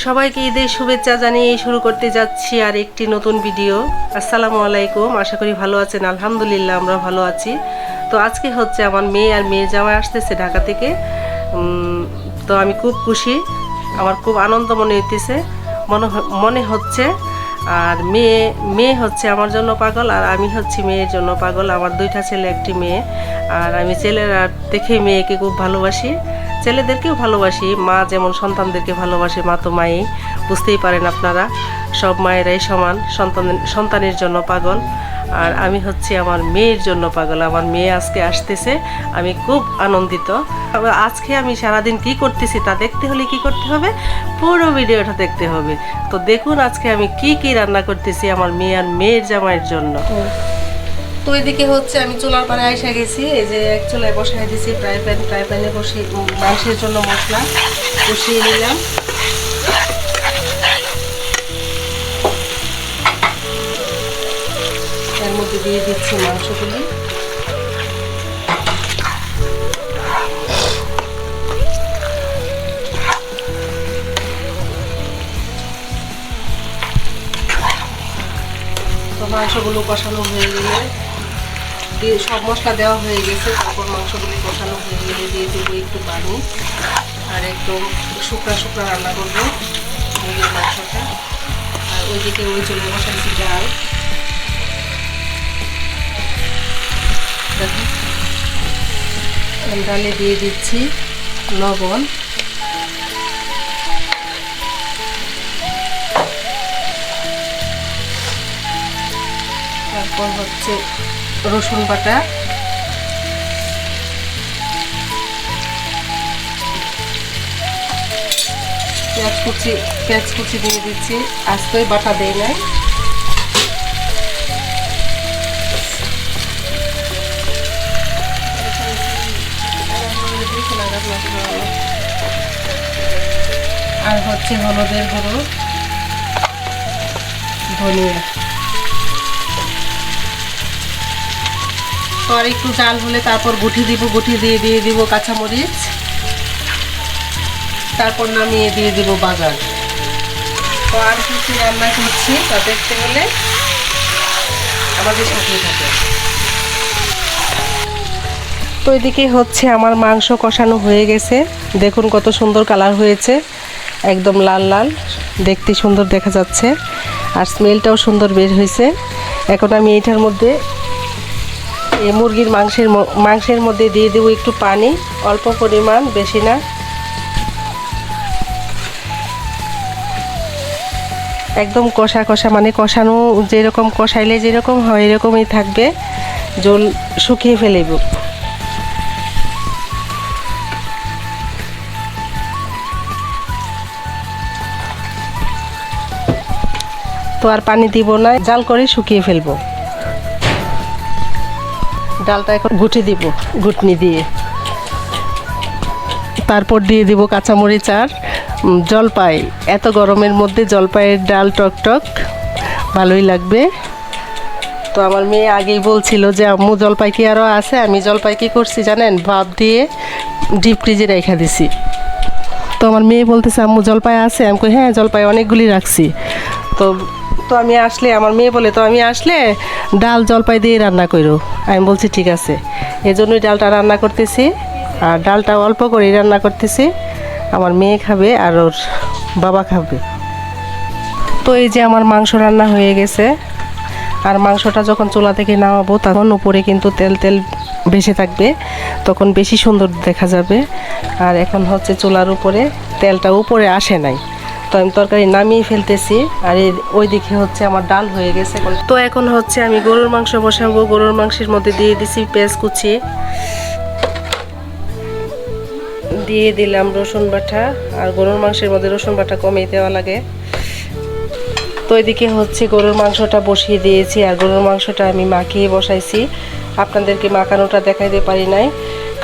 সবাইকে ঈদের শুভেচ্ছা জানিয়ে শুরু করতে যাচ্ছি আর একটি নতুন ভিডিও। আসসালামু আলাইকুম, আশা করি ভালো আছেন। আলহামদুলিল্লাহ, আমরা ভালো আছি। তো আজকে হচ্ছে আমার মেয়ে আর মেয়ে জামাই আসতেছে ঢাকা থেকে। তো আমি খুব খুশি, আমার খুব আনন্দ মনে হইতেছে। মনে মনে হচ্ছে, আর মেয়ে মেয়ে হচ্ছে আমার জন্য পাগল, আর আমি হচ্ছি মেয়ের জন্য পাগল। আমার দুইটা ছেলে, একটি মেয়ে। আর আমি ছেলেরা দেখে মেয়েকে খুব ভালোবাসি। ছেলেদেরকেও ভালোবাসি, মা যেমন সন্তানদেরকে ভালোবাসে, মা তো মাই। বুঝতেই পারেন আপনারা, সব মায়েরাই সমান, সন্তান, সন্তানের জন্য পাগল। আর আমি হচ্ছে আমার মেয়ের জন্য পাগল, আমার মেয়ে আজকে আসতেছে, আমি খুব আনন্দিত। আজকে আমি সারাদিন কি করতেছি তা দেখতে হলে কি করতে হবে? পুরো ভিডিওটা দেখতে হবে। তো দেখুন আজকে আমি কি কি রান্না করতেছি আমার মেয়ে আর মেয়ের জামাইয়ের জন্য। তো এদিকে হচ্ছে আমি চুলার পাড়ে আইসা গেছি, এই যে এক চুলায় বসাই দিয়েছি ফ্রাই প্যান, ফ্রাই প্যানে বসে মাংসের জন্য মশলা কষিয়ে নিলাম। এর মধ্যে দিয়ে দিচ্ছি মাংসগুলি। মাংসগুলো কষানো হয়ে গেলে দিয়ে সব মশলা দেওয়া হয়ে গেছে, তারপর মাংসগুলি কষানো হয়ে গেলে দিয়ে দেবো একটু পানি আর একদম শুকনা শুকনা রান্না করব মুরগির মাংসটা। আর ওইদিকে ওই চলে বসাইছি ডাল। ডালে দিয়ে দিচ্ছি লবণ। তারপর হচ্ছে রসুন বাটা পেঁয়াজ কুচি পেঁয়াজ কুচি দিয়ে দিচ্ছি আজকেই বাটা দেই নাই। আর হচ্ছে হলুদের গুঁড়ো, ধনিয়া। আর একটু জাল হলে তারপর গুটি দিব গুটি দিয়ে দিয়ে দিব কাঁচামরিচ। তারপর নামিয়ে দিয়ে দিব বাগান তো আর কিছু রান্না করছি তা দেখতে হলে আমাদের সাথে থাকে। তো এদিকে হচ্ছে আমার মাংস কষানো হয়ে গেছে। দেখুন কত সুন্দর কালার হয়েছে। একদম লাল লাল, দেখতে সুন্দর দেখা যাচ্ছে। আর স্মেলটাও সুন্দর বের হয়েছে। এখন আমি এটার মধ্যে এই মুরগির মাংসের মাংসের মধ্যে দিয়ে দেবো একটু পানি, অল্প পরিমাণ, বেশি না। একদম কষা কষা মানে কষানো যেরকম কষাইলে যেরকম হয়, এরকমই থাকবে। জল শুকিয়ে ফেলেব। তো আর পানি দিব না, জাল করে শুকিয়ে ফেলব। ডালটা এখন ঘুটে দিব, ঘুটনি দিয়ে। তারপর দিয়ে দিব কাঁচামরিচ আর জলপাই। এত গরমের মধ্যে জলপাইয়ের ডাল টক টক, ভালোই লাগবে। তো আমার মেয়ে আগেই বলছিল যে, আম্মু, জলপাই কি আরও আছে? আমি জলপাই কি করছি জানেন? ভাপ দিয়ে ডিপ ফ্রিজে রেখে দিছি। তো আমার মেয়ে বলতেছে, আম্মু, জলপাই আছে? আমি কই হ্যাঁ জলপাই অনেকগুলি রাখছি। তো তো আমি আসলে, আমার মেয়ে বলে, তো আমি আসলে ডাল জলপাই দিয়ে রান্না করো আমি বলছি, ঠিক আছে। এই জন্যই ডালটা রান্না করতেছি, আর ডালটা অল্প করেই রান্না করতেছি। আমার মেয়ে খাবে আর ওর বাবা খাবে। তো এই যে আমার মাংস রান্না হয়ে গেছে, আর মাংসটা যখন চুলা থেকে নামাবো, তখন উপরে কিন্তু তেল তেল ভেসে থাকবে, তখন বেশি সুন্দর দেখা যাবে। আর এখন হচ্ছে চুলার উপরে তেলটা উপরে আসে নাই। তো আমি তরকারি নামিয়ে ফেলতেছি। আর ওই দিকে হচ্ছে আমার ডাল হয়ে গেছে। তো এখন হচ্ছে আমি গরুর মাংস বসাবো। গরুর মাংসের মধ্যে দিয়ে দিছি পেঁয়াজ কুচি। দিয়ে দিলাম রসুন বাটা। আর গরুর মাংসের মধ্যে রসুন বাটা কমিয়ে দেওয়া লাগে। তো এদিকে হচ্ছে গরুর মাংসটা বসিয়ে দিয়েছি। আর গরুর মাংসটা আমি মাখিয়ে বসাইছি। আপনাদেরকে মাখানোটা দেখাইতে পারি নাই।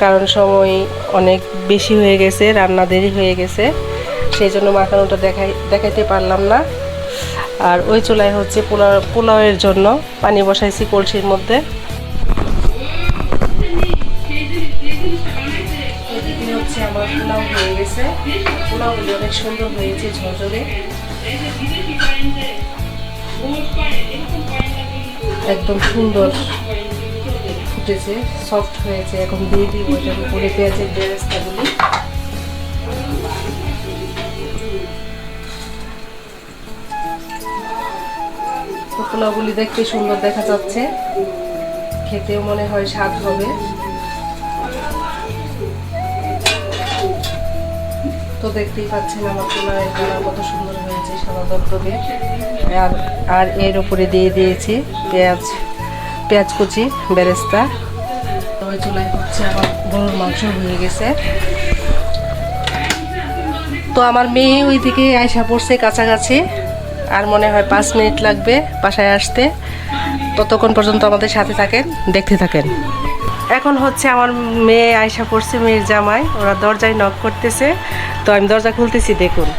কারণ সময় অনেক বেশি হয়ে গেছে, রান্না দেরি হয়ে গেছে। সেই জন্য মাখানোটা দেখাই দেখাইতে পারলাম না। আর ওই চুলায় হচ্ছে পোলাও পোলাওয়ের জন্য পানি বসাইছি কলসির মধ্যে। হচ্ছে আমার পোলাও হয়ে গেছে। অনেক সুন্দর হয়েছে একদম সুন্দর ফুটেছে সফট হয়েছে। এখন দিয়ে দিই ওইটার উপরে পেঁয়াজের বেরেস্তাগুলি। পোলাওগুলি দেখতে সুন্দর দেখা যাচ্ছে। খেতেও মনে হয় স্বাদ হবে। তো দেখতেই পাচ্ছেন আমার পোলাওয়ের কালার কত সুন্দর হয়েছে সাদা দপদপে আর আর এর উপরে দিয়ে দিয়েছি পেঁয়াজ পেঁয়াজ কুচি, বেরেস্তা। তবে চুলাই হচ্ছে আমার গরুর মাংস হয়ে গেছে। তো আমার মেয়ে ওই দিকে আয়সা পড়ছে কাছাকাছি। আর মনে হয় পাঁচ মিনিট লাগবে বাসায় আসতে। ততক্ষণ পর্যন্ত আমাদের সাথে থাকেন দেখতে থাকেন। এখন হচ্ছে আমার মেয়ে আয়সা পড়ছে মেয়ের জামাই। ওরা দরজায় নক করতেছে। তো আমি দরজা খুলতেছি দেখুন।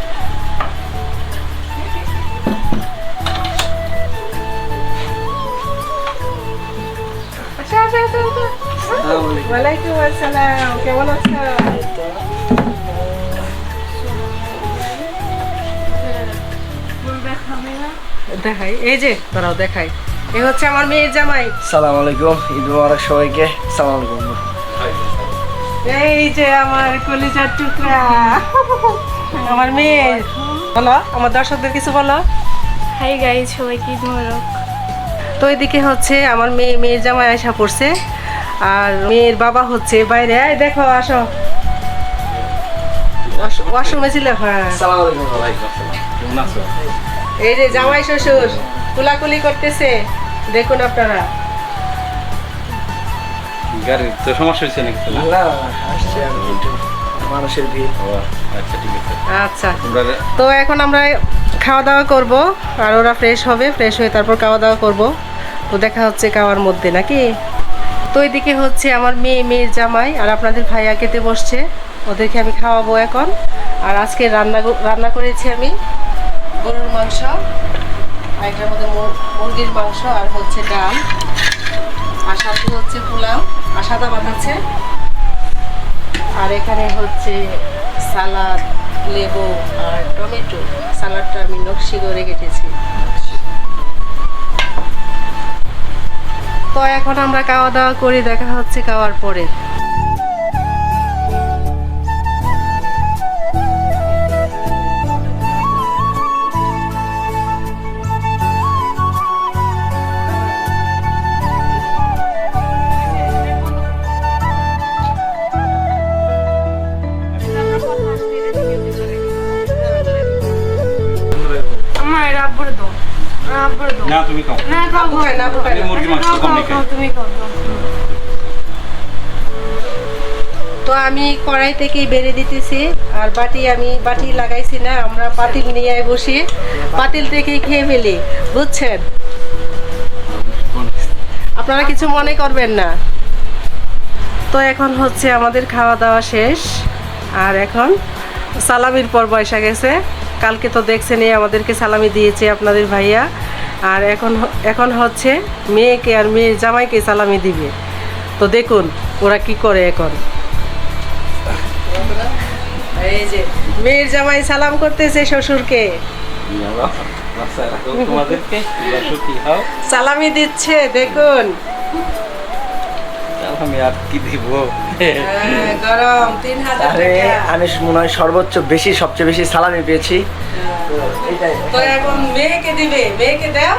ওয়ালাইকুম আসসালাম। কেমন আছো? দেখাই। এই যে দাঁড়াও দেখাই। এই হচ্ছে আমার মেয়ের জামাই। সালাম আলাইকুম ঈদ মুবারক সবাইকে। সালাম আলাইকুম। এই যে আমার কলিজার টুকরা। আমার মেয়ে বলো আমার দর্শকদের কিছু বলো। হাই গাইজ সবাইকে ঈদ মোবারক। তো এদিকে হচ্ছে আমার মেয়ে মেয়ের জামাই আসা পড়ছে আর মেয়ের বাবা হচ্ছে বাইরে। এই দেখো আসো। ওয়াশরুমে ছিল। হ্যাঁ। এই যে জামাই শ্বশুর কুলাকুলি করতেছে। দেখুন আপনারা। গাড়ির তো সমস্যা হয়েছে নাকি না আসছে আমি একটু মানুষের ভিড়। আচ্ছা ঠিক আছে। আচ্ছা। তো এখন আমরা খাওয়া দাওয়া করব আর ওরা ফ্রেশ হবে ফ্রেশ হয়ে তারপর খাওয়া দাওয়া করব। তো দেখা হচ্ছে খাওয়ার মধ্যে নাকি? তো এদিকে হচ্ছে আমার মেয়ে মেয়ের জামাই আর আপনাদের ভাইয়া খেতে বসছে। ওদেরকে আমি খাওয়াবো এখন। আর আজকে রান্না রান্না করেছি আমি গরুর মাংস, আর মধ্যে মুরগির মাংস আর হচ্ছে ডাল। আর সাথে হচ্ছে পোলাও, আর সাদা আছে। আর এখানে হচ্ছে সালাদ, লেবু আর টমেটো। সালাডটা আমি নকশি করে কেটেছি। তো এখন আমরা খাওয়া দাওয়া করি, দেখা হচ্ছে খাওয়ার পরে। না, আপু খায় না। আমি মুরগি মাংস কম খাই তুমি তো আমি কড়াই থেকেই বেড়ে দিতেছি আর বাটি আমি বাটি লাগাইছি না আমরা পাতিল নিয়ে বসি। পাতিল থেকেই খেয়ে ফেলি বুঝছেন? আপনারা কিছু মনে করবেন না। তো এখন হচ্ছে আমাদের খাওয়া দাওয়া শেষ আর এখন সালামির পর্ব এসে গেছে। কালকে তো দেখছেনই আমাদেরকে সালামি দিয়েছে আপনাদের ভাইয়া। আর এখন এখন হচ্ছে মেয়েকে আর মেয়ে জামাইকে সালামি দিবে। তো দেখুন ওরা কি করে এখন? এই যে মেয়ের জামাই সালাম করতেছে শ্বশুরকে। সালামি দিচ্ছে দেখুন। আমি আর কি দিব? হ্যাঁ, গরম তিন হাজার আরে আমি মনে হয় সর্বোচ্চ বেশি সবচেয়ে বেশি সালামি পেয়েছি। তো এখন মেয়েকে দিবে মেয়েকে দাও।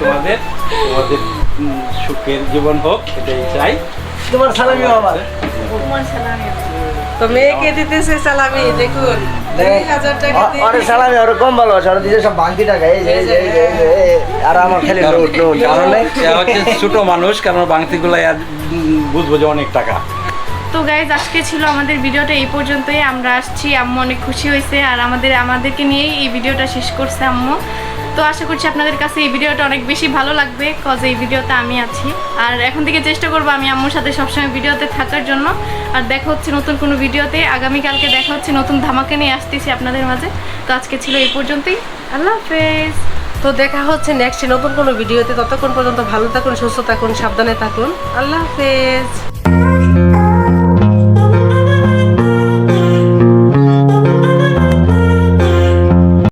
তোমাদের তোমাদের সুখের জীবন হোক এটাই চাই। তোমার সালামিও আমার। তো মেয়েকে দিতেছে সালামি দেখুন দুই হাজার টাকা অ- দিয়ে। আরে সালামি ওর কম ভালো আছে ওরা সব বাকি টাকা এই যে এই যে, এই যে, এই যে, এই, আর আমার খালি নোট নোট জানো হচ্ছে ছোট মানুষ কারণ বাংতিগুলো বুঝব যে অনেক টাকা। তো গাইজ আজকে ছিল আমাদের ভিডিওটা এই পর্যন্তই। আমরা আসছি আম্মু অনেক খুশি হয়েছে। আর আমাদের আমাদেরকে নিয়েই এই ভিডিওটা শেষ করছে আম্মু। তো আশা করছি আপনাদের কাছে এই ভিডিওটা অনেক বেশি ভালো লাগবে কজ এই ভিডিওতে আমি আছি। আর এখন থেকে চেষ্টা করব আমি আম্মুর সাথে সবসময় ভিডিওতে থাকার জন্য। আর দেখা হচ্ছে নতুন কোনো ভিডিওতে। আগামীকালকে দেখা হচ্ছে নতুন ধামাকে নিয়ে আসতেছি আপনাদের মাঝে। তো আজকে ছিল এই পর্যন্তই। আল্লাহ হাফেজ। তো দেখা হচ্ছে নেক্সট নতুন কোনো ভিডিওতে। ততক্ষণ পর্যন্ত ভালো থাকুন, সুস্থ থাকুন, সাবধানে থাকুন। আল্লাহ হাফেজ।